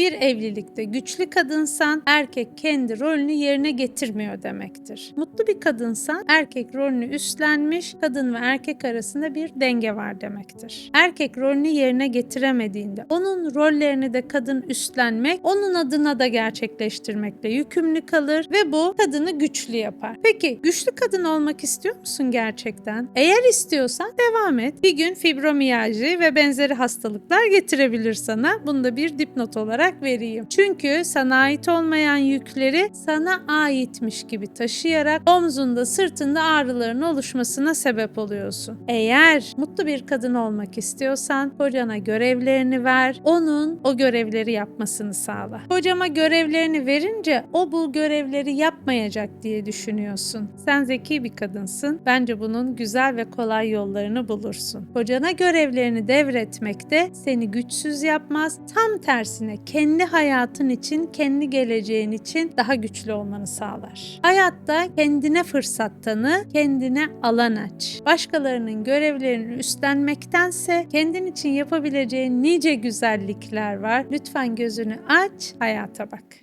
Bir evlilikte güçlü kadınsan erkek kendi rolünü yerine getirmiyor demektir. Mutlu bir kadınsan erkek rolünü üstlenmiş, kadın ve erkek arasında bir denge var demektir. Erkek rolünü yerine getiremediğinde onun rollerini de kadın üstlenmek, onun adına da gerçekleştirmekle yükümlü kalır ve bu kadını güçlü yapar. Peki güçlü kadın olmak istiyor musun gerçekten? Eğer istiyorsan devam et. Bir gün fibromiyalji ve benzeri hastalıklar getirebilir sana. Bunu da bir dipnot olarak vereyim. Çünkü sana ait olmayan yükleri sana aitmiş gibi taşıyarak omzunda sırtında ağrıların oluşmasına sebep oluyorsun. Eğer mutlu bir kadın olmak istiyorsan kocana görevlerini ver. Onun o görevleri yapmasını sağla. Kocama görevlerini verince o bu görevleri yapmayacak diye düşünüyorsun. Sen zeki bir kadınsın. Bence bunun güzel ve kolay yollarını bulursun. Kocana görevlerini devretmek de seni güçsüz yapmaz. Tam tersine kendi hayatın için, kendi geleceğin için daha güçlü olmanı sağlar. Hayatta kendine fırsat tanı, kendine alan aç. Başkalarının görevlerini üstlenmektense kendin için yapabileceğin nice güzellikler var. Lütfen gözünü aç, hayata bak.